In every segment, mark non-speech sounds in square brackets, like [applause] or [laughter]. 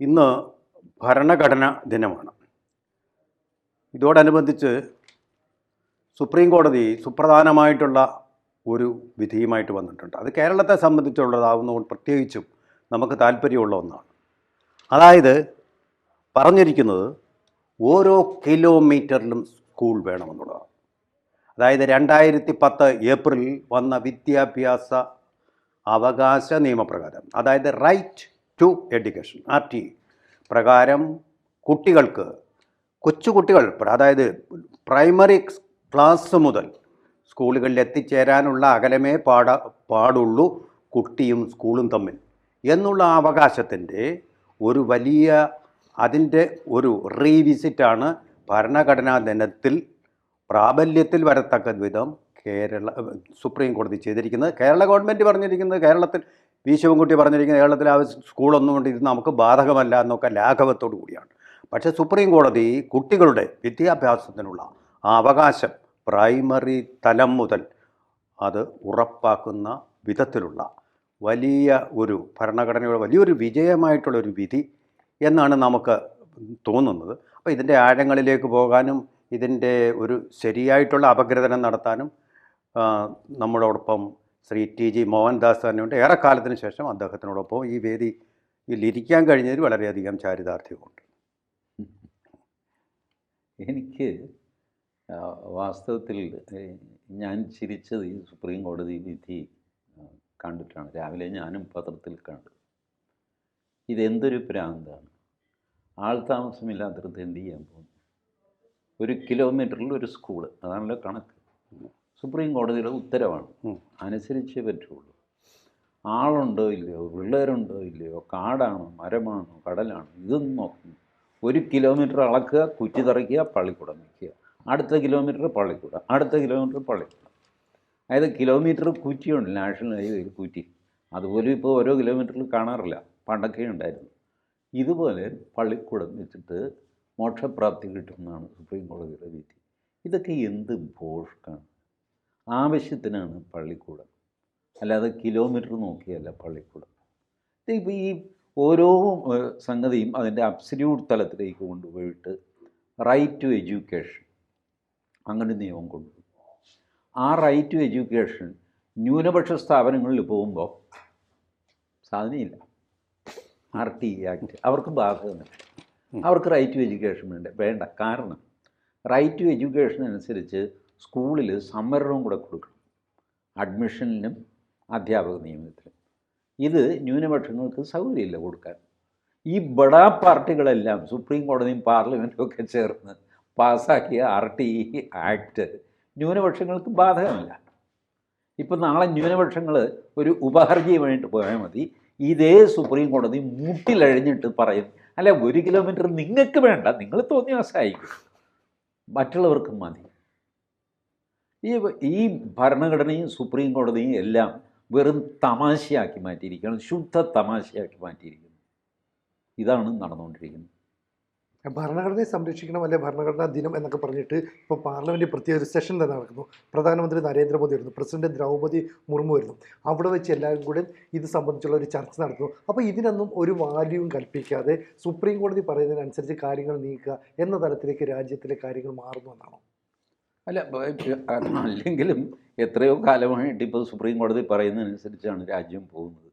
ഇന്ന് ഭരണഘടന ദിനമാണ്. ഇതോടനുബന്ധിച്ച് സുപ്രീം കോടതി സുപ്രധാനമായിട്ടുള്ള ഒരു വിധിയുമായിട്ട് വന്നിട്ടുണ്ട്. അത് കേരളത്തെ സംബന്ധിച്ചുള്ളതാവുന്നതുകൊണ്ട് പ്രത്യേകിച്ചും നമുക്ക് താല്പര്യമുള്ള ഒന്നാണ്. അതായത് പറഞ്ഞിരിക്കുന്നത് ഓരോ കിലോമീറ്ററിലും സ്കൂൾ വേണമെന്നുള്ളതാണ്. അതായത് രണ്ടായിരത്തി പത്ത് ഏപ്രിലിൽ വന്ന വിദ്യാഭ്യാസ അവകാശ നിയമപ്രകാരം അതായത് right to education R T. പ്രകാരം കുട്ടികൾക്ക് കൊച്ചുകുട്ടികൾ അതായത് പ്രൈമറി ക്ലാസ് മുതൽ സ്കൂളുകളിൽ എത്തിച്ചേരാനുള്ള അകലമേ പാട പാടുള്ളൂ കുട്ടിയും സ്കൂളും തമ്മിൽ. എന്നുള്ള അവകാശത്തിന്റെ ഒരു വലിയ അതിന്റെ ഒരു റീവിസിറ്റാണ് ഭരണഘടനാ ദിനത്തിൽ പ്രാബല്യത്തിൽ വരത്തക്ക വിധം കേരള സുപ്രീം കോടതി ചെയ്തിരിക്കുന്നത്. കേരള ഗവൺമെന്റ് പറഞ്ഞിരിക്കുന്നത് കേരളത്തിൽ വി ശിവൻകുട്ടി പറഞ്ഞിരിക്കുന്ന കേരളത്തിൽ ആ സ്കൂളൊന്നും കൊണ്ട് ഇത് നമുക്ക് ബാധകമല്ല എന്നൊക്കെ ലാഘവത്തോടു കൂടിയാണ്. പക്ഷേ സുപ്രീം കോടതി കുട്ടികളുടെ വിദ്യാഭ്യാസത്തിനുള്ള ആ അവകാശം പ്രൈമറി തലം മുതൽ അത് ഉറപ്പാക്കുന്ന വിധത്തിലുള്ള വലിയ ഒരു ഭരണഘടനയുടെ വലിയൊരു വിജയമായിട്ടുള്ള ഒരു വിധി എന്നാണ് നമുക്ക് തോന്നുന്നത്. അപ്പോൾ ഇതിന്റെ ആഴങ്ങളിലേക്ക് പോകാനും ഇതിന്റെ ഒരു ശരിയായിട്ടുള്ള അപഗ്രഥനം നടത്താനും നമ്മളോടൊപ്പം ശ്രീ ടി ജി മോഹൻദാസ് തന്നെയുണ്ട് ഏറെക്കാലത്തിന് ശേഷം അദ്ദേഹത്തിനോടൊപ്പം ഈ വേദി ഇരിക്കാൻ കഴിഞ്ഞതിൽ വളരെയധികം ചാരിതാർത്ഥ്യമുണ്ട്. എനിക്ക് വാസ്തവത്തിൽ ഞാൻ ചിരിച്ചത് ഈ സുപ്രീം കോടതി വിധി കണ്ടിട്ടാണ്. രാവിലെ ഞാനും പത്രത്തിൽ കണ്ടു. ഇതെന്തൊരു പ്രാന്താണ് ആൾ താമസമില്ലാത്തടത്ത് എന്ത് ചെയ്യാൻ പോകുന്നു? ഒരു കിലോമീറ്ററിൽ ഒരു സ്കൂൾ. അതാണല്ലോ കണക്ക്. സുപ്രീം കോടതിയുടെ ഉത്തരവാണ്. അനുസരിച്ചേ പറ്റുള്ളൂ. ആളുണ്ടോ ഇല്ലയോ പിള്ളേരുണ്ടോ ഇല്ലയോ കാടാണോ മരമാണോ കടലാണോ ഇതൊന്നും നോക്കുന്നു ഒരു കിലോമീറ്റർ അളക്കുക കുറ്റി തറയ്ക്കുക പള്ളിക്കൂടം വയ്ക്കുക. അടുത്ത കിലോമീറ്റർ പള്ളിക്കൂടം അടുത്ത കിലോമീറ്റർ പള്ളിക്കൂടം. അതായത് കിലോമീറ്റർ കുറ്റിയുണ്ട് നാഷണൽ ഹൈവേയിൽ കുറ്റി. അതുപോലും ഇപ്പോൾ ഓരോ കിലോമീറ്ററിൽ കാണാറില്ല. പണ്ടൊക്കെ ഉണ്ടായിരുന്നു. ഇതുപോലെ പള്ളിക്കൂടം വെച്ചിട്ട് മോക്ഷപ്രാപ്തി കിട്ടുമെന്നാണ് സുപ്രീം കോടതിയുടെ വിധി. ഇതൊക്കെ എന്ത് ഭോഷ്കാണ്? ആവശ്യത്തിനാണ് പള്ളിക്കൂടം. അല്ലാതെ കിലോമീറ്റർ നോക്കിയല്ല പള്ളിക്കൂടം. ഇപ്പോൾ ഈ ഓരോ സംഗതിയും അതിന്റെ അബ്സല്യൂട്ട് തലത്തിലേക്ക് കൊണ്ടുപോയിട്ട് റൈറ്റ് ടു എഡ്യൂക്കേഷൻ അങ്ങനെ നിയമം കൊണ്ടു ആ റൈറ്റ് ടു എഡ്യൂക്കേഷൻ ന്യൂനപക്ഷ സ്ഥാപനങ്ങളിൽ പോകുമ്പോൾ സാധനമില്ല ആർ ടി ആക്ട്. അവർക്ക് ബാധകമില്ല. അവർക്ക് റൈറ്റ് ടു എഡ്യൂക്കേഷൻ വേണ്ട വേണ്ട. കാരണം റൈറ്റ് ടു എഡ്യൂക്കേഷൻ അനുസരിച്ച് സ്കൂളിൽ സംവരണവും കൂടെ കൊടുക്കണം. അഡ്മിഷനിലും അധ്യാപക നിയമനത്തിലും. ഇത് ന്യൂനപക്ഷങ്ങൾക്ക് സൗകര്യമില്ല കൊടുക്കാൻ. ഈ ബഡാ പാർട്ടികളെല്ലാം സുപ്രീം കോടതിയും പാർലമെന്റും ഒക്കെ ചേർന്ന് പാസ്സാക്കിയ ആർ ടി ഇ ആക്ട് ന്യൂനപക്ഷങ്ങൾക്ക് ബാധകമല്ല. ഇപ്പം നാളെ ന്യൂനപക്ഷങ്ങൾ ഒരു ഉപഹർജിയുമായിട്ട് പോയാൽ മതി. ഇതേ സുപ്രീം കോടതി മുട്ടിലഴിഞ്ഞിട്ട് പറയും അല്ല ഒരു കിലോമീറ്റർ നിങ്ങൾക്ക് വേണ്ട നിങ്ങൾ തോന്നിയ സഹായിക്കും മറ്റുള്ളവർക്കും മതി. ഈ ഈ ഭരണഘടനയും സുപ്രീം കോടതിയും എല്ലാം വെറും തമാശയാക്കി മാറ്റിയിരിക്കുകയാണ് ശുദ്ധ തമാശയാക്കി മാറ്റിയിരിക്കുന്നു. ഇതാണ് നടന്നുകൊണ്ടിരിക്കുന്നത്. ഭരണഘടനയെ സംരക്ഷിക്കണം അല്ലെ? ഭരണഘടനാ ദിനം എന്നൊക്കെ പറഞ്ഞിട്ട് ഇപ്പോൾ പാർലമെന്റ് പ്രത്യേക ഒരു സെഷൻ തന്നെ നടക്കുന്നു. പ്രധാനമന്ത്രി നരേന്ദ്രമോദി വരുന്നു പ്രസിഡന്റ് ദ്രൗപദി മുർമു വരുന്നു അവിടെ വെച്ച് എല്ലാവരും കൂടെ ഇത് സംബന്ധിച്ചുള്ള ഒരു ചർച്ച നടത്തുന്നു. അപ്പോൾ ഇതിനൊന്നും ഒരു വാല്യൂവും കൽപ്പിക്കാതെ സുപ്രീം കോടതി പറയുന്നതിനനുസരിച്ച് കാര്യങ്ങൾ നീക്കുക എന്ന തലത്തിലേക്ക് രാജ്യത്തിലെ കാര്യങ്ങൾ മാറുന്നു എന്നാണോ? അല്ല അല്ലെങ്കിലും എത്രയോ കാലമായിട്ട് ഇപ്പോൾ സുപ്രീം കോടതി പറയുന്നതനുസരിച്ചാണ് രാജ്യം പോകുന്നത്.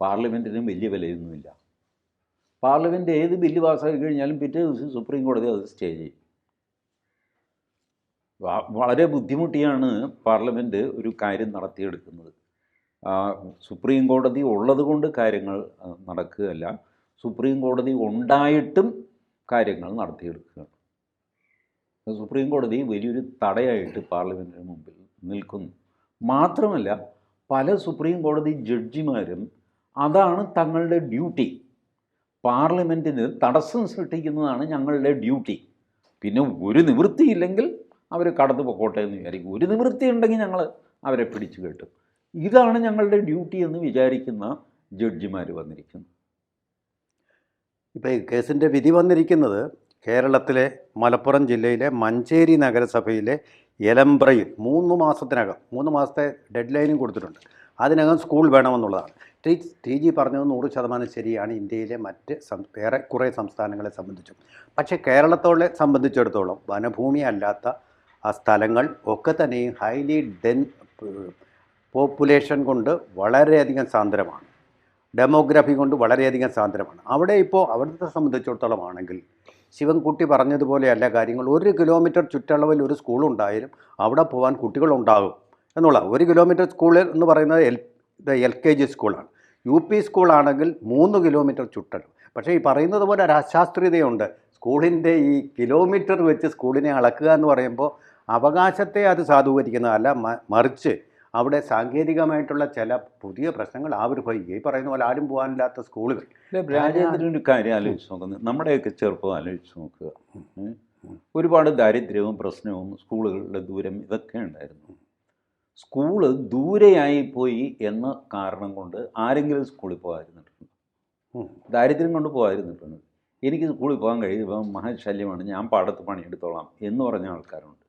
പാർലമെന്റിനും വലിയ വിലയൊന്നുമില്ല. പാർലമെന്റ് ഏത് ബില്ല് പാസ്സാക്കി കഴിഞ്ഞാലും പിറ്റേ ദിവസം സുപ്രീം കോടതി അത് സ്റ്റേ ചെയ്യും. വളരെ ബുദ്ധിമുട്ടിയാണ് പാർലമെന്റ് ഒരു കാര്യം നടത്തിയെടുക്കുന്നത്. സുപ്രീം കോടതി ഉള്ളത് കൊണ്ട് കാര്യങ്ങൾ നടക്കുകയല്ല. സുപ്രീം കോടതി ഉണ്ടായിട്ടും കാര്യങ്ങൾ നടത്തിയെടുക്കുകയാണ്. സുപ്രീം കോടതി വലിയൊരു തടയായിട്ട് പാർലമെന്റിന് മുമ്പിൽ നിൽക്കുന്നു. മാത്രമല്ല പല സുപ്രീം കോടതി ജഡ്ജിമാരും അതാണ് തങ്ങളുടെ ഡ്യൂട്ടി. പാർലമെന്റിന് തടസ്സം സൃഷ്ടിക്കുന്നതാണ് ഞങ്ങളുടെ ഡ്യൂട്ടി. പിന്നെ ഒരു നിവൃത്തിയില്ലെങ്കിൽ അവർ കടന്നു പൊക്കോട്ടെ എന്ന് വിചാരിക്കും. ഒരു നിവൃത്തി ഉണ്ടെങ്കിൽ ഞങ്ങൾ അവരെ പിടിച്ചു കെട്ടും. ഇതാണ് ഞങ്ങളുടെ ഡ്യൂട്ടി എന്ന് വിചാരിക്കുന്ന ജഡ്ജിമാർ വന്നിരിക്കുന്നു ഇപ്പോൾ കേസിന്റെ വിധി വന്നിരിക്കുന്നത് കേരളത്തിലെ മലപ്പുറം ജില്ലയിലെ മഞ്ചേരി നഗരസഭയിലെ എലമ്പ്രയിൽ മൂന്ന് മാസത്തിനകം മൂന്ന് മാസത്തെ ഡെഡ് ലൈനും കൊടുത്തിട്ടുണ്ട്. അതിനകം സ്കൂൾ വേണമെന്നുള്ളതാണ്. ടി ടി ജി പറഞ്ഞത് നൂറ് ശതമാനം ശരിയാണ്. ഇന്ത്യയിലെ മറ്റ് സം വേറെ കുറേ സംസ്ഥാനങ്ങളെ സംബന്ധിച്ചും. പക്ഷേ കേരളത്തോളെ സംബന്ധിച്ചിടത്തോളം വനഭൂമി അല്ലാത്ത ആ സ്ഥലങ്ങൾ ഒക്കെ തന്നെയും ഹൈലി ഡെൻ പോപ്പുലേഷൻ കൊണ്ട് വളരെയധികം സാന്ദ്രമാണ്. ഡെമോഗ്രഫി കൊണ്ട് വളരെയധികം സാന്ദ്രമാണ്. അവിടെ ഇപ്പോൾ അവിടുത്തെ സംബന്ധിച്ചിടത്തോളം ആണെങ്കിൽ ശിവൻകുട്ടി പറഞ്ഞതുപോലെയല്ല കാര്യങ്ങൾ. ഒരു കിലോമീറ്റർ ചുറ്റളവിൽ ഒരു സ്കൂളുണ്ടായാലും അവിടെ പോകാൻ കുട്ടികളുണ്ടാകും എന്നുള്ള. ഒരു കിലോമീറ്റർ സ്കൂൾ എന്ന് പറയുന്നത് എൽ എൽ കെ ജി സ്കൂളാണ്. യു പി സ്കൂളാണെങ്കിൽ മൂന്ന് കിലോമീറ്റർ ചുറ്റളവ്. പക്ഷേ ഈ പറയുന്നത് പോലെ ഒരു അശാസ്ത്രീയതയുണ്ട്. സ്കൂളിന്റെ ഈ കിലോമീറ്റർ വെച്ച് സ്കൂളിനെ അളക്കുക എന്ന് പറയുമ്പോൾ അവകാശത്തെ അത് സാധൂകരിക്കുന്നതല്ല മറിച്ച് അവിടെ സാങ്കേതികമായിട്ടുള്ള ചില പുതിയ പ്രശ്നങ്ങൾ ആവിർഭവിക്കുക ഈ പറയുന്ന പോലെ ആരും പോകാനില്ലാത്ത സ്കൂളുകൾ. രാജേന്ദ്രന്റെ കാര്യം ആലോചിച്ച് നോക്കുന്നത് നമ്മുടെയൊക്കെ ചെറുപ്പം ആലോചിച്ച് നോക്കുക ഒരുപാട് ദാരിദ്ര്യവും പ്രശ്നവും സ്കൂളുകളുടെ ദൂരം ഇതൊക്കെ ഉണ്ടായിരുന്നു. സ്കൂൾ ദൂരെയായി പോയി എന്ന കാരണം കൊണ്ട് ആരെങ്കിലും സ്കൂളിൽ പോകാതിരുന്നിട്ടുണ്ട്. ദാരിദ്ര്യം കൊണ്ട് പോകാതിരുന്നിട്ടുണ്ട്. എനിക്ക് സ്കൂളിൽ പോകാൻ കഴിയുമ്പോൾ മഹാശല്യമാണ്. ഞാൻ പാടത്ത് പണിയെടുത്തോളാം എന്ന് പറഞ്ഞ ആൾക്കാരുണ്ട്.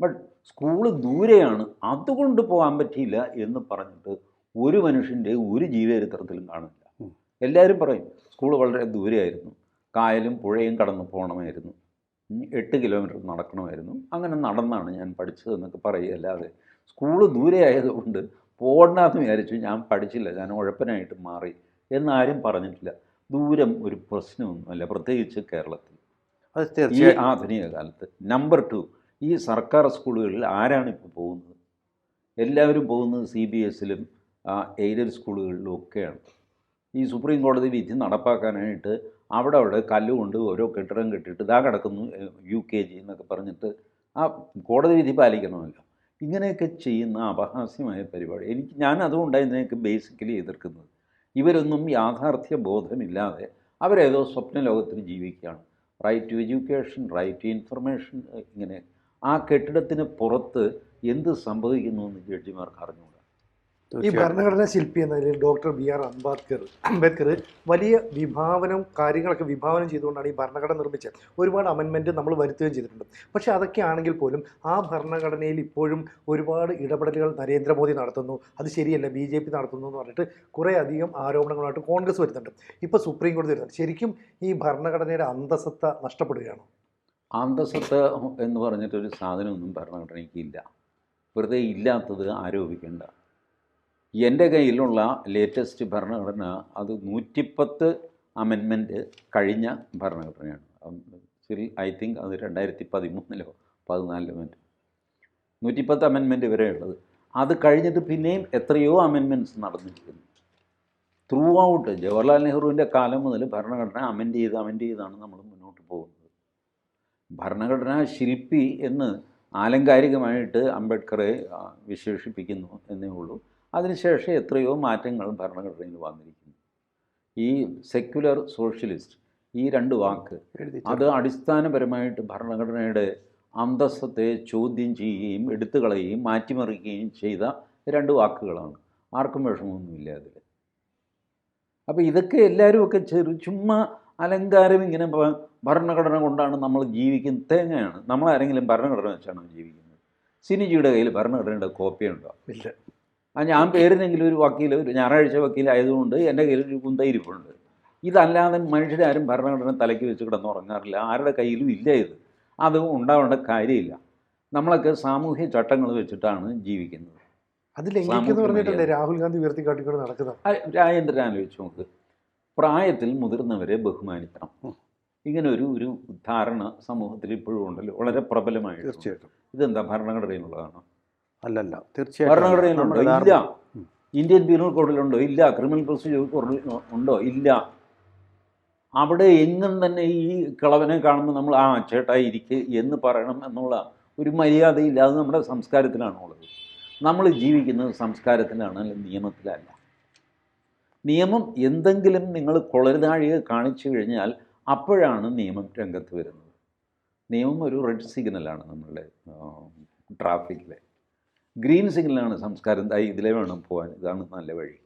ബട്ട് സ്കൂൾ ദൂരെയാണ്. അതുകൊണ്ട് പോകാൻ പറ്റിയില്ല എന്ന് പറഞ്ഞിട്ട് ഒരു മനുഷ്യന്റെ ഒരു ജീവചരിത്രത്തിലും കാണില്ല. എല്ലാവരും പറയും സ്കൂൾ വളരെ ദൂരെയായിരുന്നു. കായലും പുഴയും കടന്ന് പോകണമായിരുന്നു എട്ട് കിലോമീറ്റർ നടക്കണമായിരുന്നു. അങ്ങനെ നടന്നാണ് ഞാൻ പഠിച്ചത് എന്നൊക്കെ പറയുക അല്ലാതെ സ്കൂൾ ദൂരെ ആയതുകൊണ്ട് പോകണ്ടെന്ന് വിചാരിച്ചു ഞാൻ പഠിച്ചില്ല. ഞാൻ ഉഴപ്പനായിട്ട് മാറി എന്നാരും പറഞ്ഞിട്ടില്ല. ദൂരം ഒരു പ്രശ്നമൊന്നുമല്ല. പ്രത്യേകിച്ച് കേരളത്തിൽ. അത് ഈ ആധുനിക കാലത്ത് നമ്പർ ടു ഈ സർക്കാർ സ്കൂളുകളിൽ ആരാണ് ഇപ്പോൾ പോകുന്നത്? എല്ലാവരും പോകുന്നത് സി ബി എസിലും എയ്ഡഡ് സ്കൂളുകളിലും ഒക്കെയാണ്. ഈ സുപ്രീം കോടതി വിധി നടപ്പാക്കാനായിട്ട് അവിടെ അവിടെ കല്ലുകൊണ്ട് ഓരോ കെട്ടിടം കെട്ടിയിട്ട് ഇതാ കിടക്കുന്നു യു കെ ജി എന്നൊക്കെ പറഞ്ഞിട്ട് ആ കോടതി വിധി പാലിക്കണമല്ലോ. ഇങ്ങനെയൊക്കെ ചെയ്യുന്ന അപഹാസ്യമായ പരിപാടി. എനിക്ക് ഞാൻ അതുകൊണ്ടാണ് ഇതിനെയൊക്കെ ബേസിക്കലി എതിർക്കുന്നത്. ഇവരൊന്നും യാഥാർത്ഥ്യ ബോധമില്ലാതെ അവരേതോ സ്വപ്ന ലോകത്തിൽ ജീവിക്കുകയാണ് right to education right to information ഇങ്ങനെ ആ കെട്ടിടത്തിന് പുറത്ത് എന്ത് സംഭവിക്കുന്നു എന്ന് ജഡ്ജിമാർക്ക് അറിഞ്ഞുകൂടാ? ഈ ഭരണഘടനാ ശില്പി എന്ന നിലയിൽ doctor B R Ambedkar Ambedkar വലിയ വിഭാവനം കാര്യങ്ങളൊക്കെ വിഭാവനം ചെയ്തുകൊണ്ടാണ് ഈ ഭരണഘടന നിർമ്മിച്ചത്. ഒരുപാട് അമെൻമെന്റ് നമ്മൾ വരുത്തുകയും ചെയ്തിട്ടുണ്ട്. പക്ഷേ അതൊക്കെ ആണെങ്കിൽ പോലും ആ ഭരണഘടനയിൽ ഇപ്പോഴും ഒരുപാട് ഇടപെടലുകൾ നരേന്ദ്രമോദി നടത്തുന്നു. അത് ശരിയല്ല ബി ജെ പി നടത്തുന്നു എന്ന് പറഞ്ഞിട്ട് കുറേ അധികം ആരോപണങ്ങളായിട്ട് കോൺഗ്രസ് വരുന്നുണ്ട്. ഇപ്പോൾ സുപ്രീം കോടതി വരുന്നുണ്ട്. ശരിക്കും ഈ ഭരണഘടനയുടെ അന്തസത്ത നഷ്ടപ്പെടുകയാണ്? അന്തസ്സത്ത് എന്ന് പറഞ്ഞിട്ടൊരു സാധനമൊന്നും ഭരണഘടനയ്ക്ക് ഇല്ല. വെറുതെ ഇല്ലാത്തത് ആരോപിക്കേണ്ട എന്റെ കയ്യിലുള്ള ലേറ്റസ്റ്റ് ഭരണഘടന അത് നൂറ്റിപ്പത്ത് അമെൻമെന്റ് കഴിഞ്ഞ ഭരണഘടനയാണ്. സ്റ്റിൽ ഐ തിങ്ക് അത് രണ്ടായിരത്തി പതിമൂന്നിലോ പതിനാലിലോ മറ്റോ. നൂറ്റിപ്പത്ത് അമെൻമെന്റ് ഉള്ളത്. അത് കഴിഞ്ഞിട്ട് പിന്നെയും എത്രയോ അമെൻമെന്റ്സ് നടന്നിരിക്കുന്നു. ത്രൂ ഔട്ട് ജവഹർലാൽ നെഹ്റുവിന്റെ കാലം മുതൽ ഭരണഘടന അമെൻഡ് ചെയ്ത് അമെൻഡ് ചെയ്താണ് നമ്മൾ മുന്നോട്ട് പോകുന്നത്. ഭരണഘടനാ ശില്പി എന്ന് ആലങ്കാരികമായിട്ട് അംബേദ്കറെ വിശേഷിപ്പിക്കുന്നു എന്നേ ഉള്ളൂ. അതിനുശേഷം എത്രയോ മാറ്റങ്ങൾ ഭരണഘടനയിൽ വന്നിരിക്കുന്നു. ഈ സെക്യുലർ സോഷ്യലിസ്റ്റ് ഈ രണ്ട് വാക്ക് അത് അടിസ്ഥാനപരമായിട്ട് ഭരണഘടനയുടെ അന്തസ്സത്തെ ചോദ്യം ചെയ്യുകയും എടുത്തു കളയുകയും മാറ്റിമറിക്കുകയും ചെയ്ത രണ്ട് വാക്കുകളാണ്. ആർക്കും വിഷമമൊന്നുമില്ല അതിൽ അപ്പോൾ ഇതൊക്കെ എല്ലാവരും ഒക്കെ ചെറു ചുമ്മാ അലങ്കാരം ഇങ്ങനെ ഭരണഘടന കൊണ്ടാണ് നമ്മൾ ജീവിക്കുന്നത് തേങ്ങയാണ്. നമ്മൾ ആരെങ്കിലും ഭരണഘടന വെച്ചാണ് ജീവിക്കുന്നത്? സിനിജിയുടെ കയ്യിൽ ഭരണഘടനയുടെ കോപ്പി ഉണ്ടോ? ഇല്ല. ആ ഞാൻ പേരിനെങ്കിലും ഒരു വക്കീൽ ഒരു ഞായറാഴ്ച വക്കീലായതുകൊണ്ട് എന്റെ കയ്യിൽ ഒരു കുന്തയിരിപ്പുണ്ട് ഇതല്ലാതെ മനുഷ്യരാരും ഭരണഘടന തലയ്ക്ക് വെച്ച് കിടന്നുറങ്ങാറില്ല ആരുടെ കയ്യിലും ഇല്ല ഇത്. അത് ഉണ്ടാവേണ്ട കാര്യമില്ല. നമ്മളൊക്കെ സാമൂഹ്യ ചട്ടങ്ങൾ വെച്ചിട്ടാണ് ജീവിക്കുന്നത്. അതിലെ പറഞ്ഞിട്ടല്ലേ രാഹുൽ ഗാന്ധി ഉയർത്തിക്കാട്ടിക്കൊണ്ട് നടക്കുന്നത്? ആ, രാജേന്ദ്രൻ ആലോചിച്ച് നോക്ക്. പ്രായത്തിൽ മുതിർന്നവരെ ബഹുമാനിക്കണം. ഇങ്ങനെ ഒരു ഒരു ധാരണ സമൂഹത്തിൽ ഇപ്പോഴും ഉണ്ടല്ലോ വളരെ പ്രബലമായി തീർച്ചയായിട്ടും. ഇതെന്താ ഭരണഘടനയിലുള്ളതാണോ അല്ലല്ല തീർച്ചയായും ഭരണഘടനയിലുണ്ടോ ഇല്ല. ഇന്ത്യൻ പീനൽ കോഡിലുണ്ടോ ഇല്ല. ക്രിമിനൽ പ്രൊസീജിയർ കോഡിൽ ഉണ്ടോ? ഇല്ല. അവിടെ എങ്ങും തന്നെ ഈ കിളവനെ കാണുമ്പോൾ നമ്മൾ ആ ചേട്ടായി ഇരിക്കുക എന്ന് പറയണം എന്നുള്ള ഒരു മര്യാദയില്ലാതെ നമ്മുടെ സംസ്കാരത്തിലാണുള്ളത്. നമ്മൾ ജീവിക്കുന്നത് സംസ്കാരത്തിലാണ് അല്ലെങ്കിൽ നിയമത്തിലല്ല. നിയമം എന്തെങ്കിലും നിങ്ങൾ കൊളരുതാഴിക കാണിച്ചു കഴിഞ്ഞാൽ അപ്പോഴാണ് നിയമം രംഗത്ത് വരുന്നത്. നിയമം ഒരു റെഡ് സിഗ്നലാണ് നമ്മളുടെ ട്രാഫിക്കിലെ. ഗ്രീൻ സിഗ്നലാണ് സംസ്കാരം. ഇതിലെ വേണം പോകാൻ ഇതാണ് നല്ല വഴി.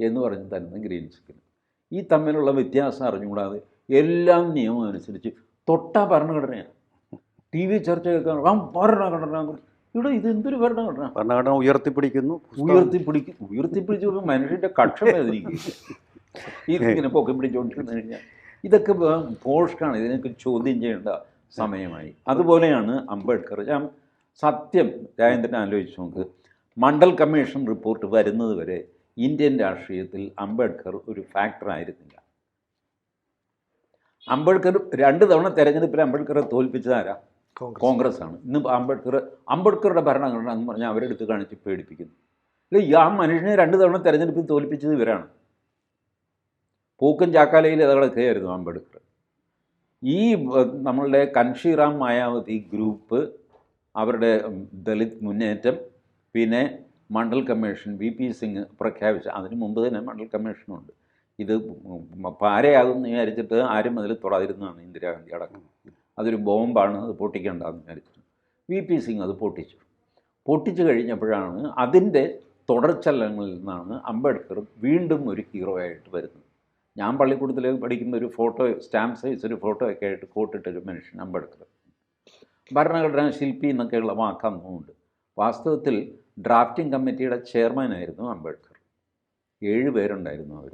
എന്ന് പറഞ്ഞ് തരുന്ന ഗ്രീൻ സിഗ്നൽ. ഈ തമ്മിലുള്ള വ്യത്യാസം അറിഞ്ഞുകൂടാതെ എല്ലാം നിയമം അനുസരിച്ച് തൊട്ട ഭരണഘടനയാണ്. ടി വി ചർച്ച കേൾക്കാൻ ഭരണഘടന ഇവിടെ ഇത് എന്തൊരു ഭരണഘടന? ഭരണഘടന ഉയർത്തിപ്പിടിക്കുന്നു ഉയർത്തിപ്പിടിക്കും ഉയർത്തിപ്പിടിച്ച് മനുഷ്യന്റെ കക്ഷം വേദനിക്കും ഇതിങ്ങനെ പൊക്കി പിടിച്ചുകൊണ്ടിരുന്നു കഴിഞ്ഞാൽ ഇതൊക്കെ പോഷ്കാണ് ഇതിനൊക്കെ ചോദ്യം ചെയ്യേണ്ട സമയമായി. അതുപോലെയാണ് അംബേദ്കർ. ഞാൻ സത്യം രാജേന്ദ്രൻ ആലോചിച്ച് നോക്ക്. മണ്ഡൽ കമ്മീഷൻ റിപ്പോർട്ട് വരുന്നത് വരെ ഇന്ത്യൻ രാഷ്ട്രീയത്തിൽ അംബേദ്കർ ഒരു ഫാക്ടർ ആയിരുന്നില്ല. അംബേദ്കർ രണ്ട് തവണ തെരഞ്ഞെടുപ്പിൽ അംബേദ്കറെ തോൽപ്പിച്ചതാരാ? കോൺഗ്രസ്. ആണ് ഇന്ന് അംബേദ്കർ അംബേദ്കറുടെ ഭരണഘടന എന്ന് പറഞ്ഞാൽ അവരെടുത്ത് കാണിച്ച് പേടിപ്പിക്കുന്നു. അല്ല ഈ ആ മനുഷ്യനെ രണ്ട് തവണ തെരഞ്ഞെടുപ്പിൽ തോൽപ്പിച്ചത് ഇവരാണ്. പൂക്കൻ ചാക്കാലയിൽ കിടക്കുകയായിരുന്നു അംബേദ്കർ. ഈ നമ്മളുടെ കൻഷിറാം മായാവതി ഗ്രൂപ്പ് അവരുടെ ദളിത് മുന്നേറ്റം പിന്നെ Mandal commission V P Singh പ്രഖ്യാപിച്ച അതിന് മുമ്പ് തന്നെ മണ്ഡൽ കമ്മീഷനുണ്ട്. ഇത് ഉം, പാരയാകും വിചാരിച്ചിട്ട് ആരും അതിൽ തൊടാതിരുന്നതാണ് ഇന്ദിരാഗാന്ധി അടക്കം. അതൊരു ബോംബാണ് അത് പൊട്ടിക്കേണ്ടതെന്ന് വിചാരിച്ചു. വി പി സിംഗ് അത് പൊട്ടിച്ചു. പൊട്ടിച്ചു കഴിഞ്ഞപ്പോഴാണ് അതിന്റെ തുടർച്ചലങ്ങളിൽ നിന്നാണ് അംബേദ്കർ വീണ്ടും ഒരു ഹീറോ ആയിട്ട് വരുന്നത്. ഞാൻ പള്ളിക്കൂടത്തിൽ പഠിക്കുന്ന ഒരു ഫോട്ടോ സ്റ്റാമ്പ് സൈസ് ഒരു ഫോട്ടോ ഒക്കെ ആയിട്ട് കോട്ടിട്ടൊരു മനുഷ്യൻ അംബേദ്കർ. ഭരണഘടനാ ശില്പി എന്നൊക്കെയുള്ള വാക്കന്നുമുണ്ട് വാസ്തവത്തിൽ ഡ്രാഫ്റ്റിംഗ് കമ്മിറ്റിയുടെ ചെയർമാനായിരുന്നു അംബേദ്കർ. ഏഴ് പേരുണ്ടായിരുന്നു അവർ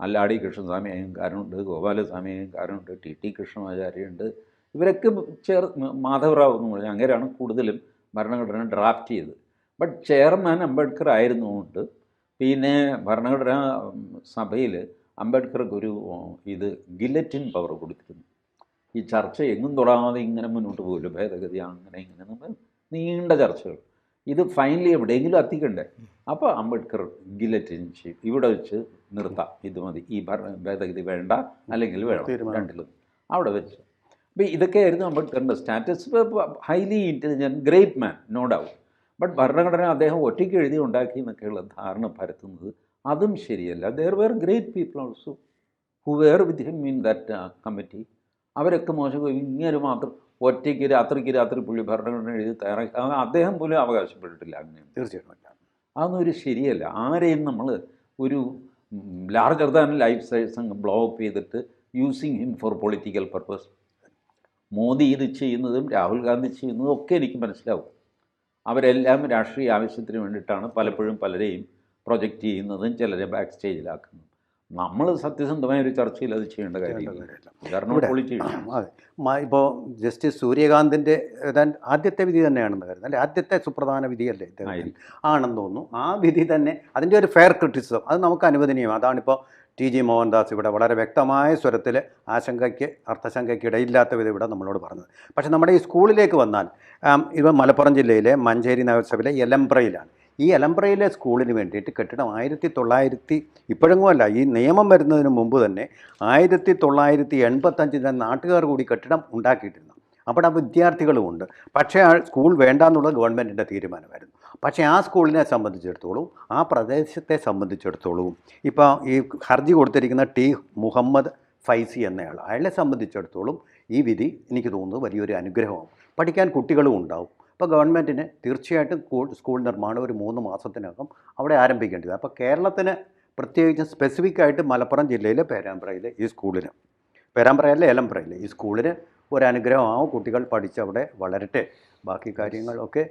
അല്ലാടി കൃഷ്ണസ്വാമി അയ്യങ്കാരുണ്ട് ഗോപാലസ്വാമി അയ്യങ്കാരുണ്ട് ടി ടി കൃഷ്ണമാചാര്യയുണ്ട് ഇവരൊക്കെ ചേർ മാധവറാവ് എന്ന് പറഞ്ഞാൽ അങ്ങനെയാണ് കൂടുതലും ഭരണഘടന ഡ്രാഫ്റ്റ് ചെയ്തത്. ബട്ട് ചെയർമാൻ അംബേദ്കർ ആയിരുന്നുകൊണ്ട് പിന്നെ ഭരണഘടനാ സഭയിൽ അംബേദ്കർക്ക് ഒരു ഇത് ഗില്ലറ്റിൻ പവർ കൊടുത്തിരുന്നു. ഈ ചർച്ച എങ്ങും തൊടാതെ ഇങ്ങനെ മുന്നോട്ട് പോകുമല്ലോ ഭേദഗതി അങ്ങനെ ഇങ്ങനെ നമ്മൾ നീണ്ട ചർച്ചകൾ. ഇത് ഫൈനലി എവിടെയെങ്കിലും എത്തിക്കണ്ടേ? അപ്പോൾ അംബേദ്കർ ഗില്ലറ്റിൻ ചെയ്യും ഇവിടെ വെച്ച് നിർത്താം. ഇത് മതി. ഈ ഭരണ ഭേദഗതി വേണ്ട അല്ലെങ്കിൽ വേണം. രണ്ടിലും. അവിടെ വെച്ച്. അപ്പോൾ ഇതൊക്കെയായിരുന്നു അംബേദ്കറിന്റെ status highly intelligent great man no doubt but ഭരണഘടന അദ്ദേഹം ഒറ്റയ്ക്ക് എഴുതി ഉണ്ടാക്കി എന്നൊക്കെയുള്ള ധാരണ പരത്തുന്നത് അതും ശരിയല്ല. There were great people also who were with him in that committee അവരൊക്കെ മോശം. ഇങ്ങനെ മാത്രം ഒറ്റയ്ക്ക് രാത്രിക്ക് രാത്രി പുള്ളി ഭരണഘടന എഴുതി തയ്യാറാക്കി. അദ്ദേഹം പോലും അവകാശപ്പെട്ടിട്ടില്ല അങ്ങനെ തീർച്ചയായിട്ടും. അതൊന്നും ഒരു ശരിയല്ല. ആരെയും നമ്മൾ ഒരു ലാർജർ ദാൻ ലൈഫ് സൈസ് അങ്ങ് ബ്ലോ അപ്പ് ചെയ്തിട്ട് using him for political purpose Modi ഇത് ചെയ്യുന്നതും രാഹുൽ ഗാന്ധി ചെയ്യുന്നതും ഒക്കെ എനിക്ക് മനസ്സിലാവും. അവരെല്ലാം രാഷ്ട്രീയ ആവശ്യത്തിന് വേണ്ടിയിട്ടാണ് പലപ്പോഴും പലരെയും പ്രൊജക്റ്റ് ചെയ്യുന്നതും ചിലരെ ബാക്ക് സ്റ്റേജിലാക്കുന്നതും നമ്മൾ സത്യസന്ധമായ ഒരു ചർച്ചയിൽ അത് ചെയ്യേണ്ട കാര്യമില്ല. [clears throat] ഇപ്പോൾ ജസ്റ്റിസ് സൂര്യകാന്തിന്റെ ഏതാണ്ട് ആദ്യത്തെ വിധി തന്നെയാണെന്ന് കരുതുന്നത് അല്ലെ ആദ്യത്തെ സുപ്രധാന വിധിയല്ലേ ആണെന്ന് തോന്നുന്നു. ആ വിധി തന്നെ അതിന്റെ ഒരു ഫെയർ ക്രിറ്റിസിസം അത് നമുക്ക് അനുവദനീയം അതാണിപ്പോൾ ടി ജി മോഹൻദാസ് ഇവിടെ വളരെ വ്യക്തമായ സ്വരത്തിൽ ആശങ്കയ്ക്ക് അർത്ഥശങ്കയ്ക്ക് ഇടയില്ലാത്ത വിധം ഇവിടെ നമ്മളോട് പറഞ്ഞത്. പക്ഷേ നമ്മുടെ ഈ സ്കൂളിലേക്ക് വന്നാൽ ഇവ മലപ്പുറം ജില്ലയിലെ മഞ്ചേരി നഗരസഭയിലെ എലംബ്രയിലാണ് ഈ എലംബ്രയിലെ സ്കൂളിന് വേണ്ടിയിട്ട് കെട്ടിടം ആയിരത്തി തൊള്ളായിരത്തി ഇപ്പോഴെങ്ങുമല്ല ഈ നിയമം വരുന്നതിന് മുമ്പ് തന്നെ ആയിരത്തി തൊള്ളായിരത്തി എൺപത്തഞ്ചിലെ നാട്ടുകാർ കൂടി കെട്ടിടം ഉണ്ടാക്കിയിട്ടിരുന്നു. അവിടെ വിദ്യാർത്ഥികളുമുണ്ട്. പക്ഷേ ആ സ്കൂൾ വേണ്ട എന്നുള്ളത് ഗവൺമെന്റിന്റെ തീരുമാനമായിരുന്നു. പക്ഷേ ആ സ്കൂളിനെ സംബന്ധിച്ചിടത്തോളം ആ പ്രദേശത്തെ സംബന്ധിച്ചിടത്തോളം ഇപ്പോൾ ഈ ഹർജി കൊടുത്തിരിക്കുന്ന ടി മുഹമ്മദ് ഫൈസി എന്നയാൾ അയാളെ സംബന്ധിച്ചിടത്തോളം ഈ വിധി എനിക്ക് തോന്നുന്നത് വലിയൊരു അനുഗ്രഹമാണ്. പഠിക്കാൻ കുട്ടികളും ഉണ്ടാവും. അപ്പോൾ ഗവൺമെന്റിന് തീർച്ചയായിട്ടും സ്കൂൾ- സ്കൂൾ നിർമ്മാണം ഒരു മൂന്ന് മാസത്തിനകം അവിടെ ആരംഭിക്കേണ്ടത് അപ്പോൾ കേരളത്തിന് പ്രത്യേകിച്ച് സ്പെസിഫിക് ആയിട്ട് മലപ്പുറം ജില്ലയിലെ പേരാമ്പ്രയിലെ ഈ സ്കൂളിന് പേരാമ്പ്രയല്ല ഏലമ്പ്രയിലെ ഈ സ്കൂളിന് ഒരു അനുഗ്രഹമാവും കുട്ടികൾ പഠിച്ചവിടെ വളരട്ടെ. ബാക്കി കാര്യങ്ങളൊക്കെ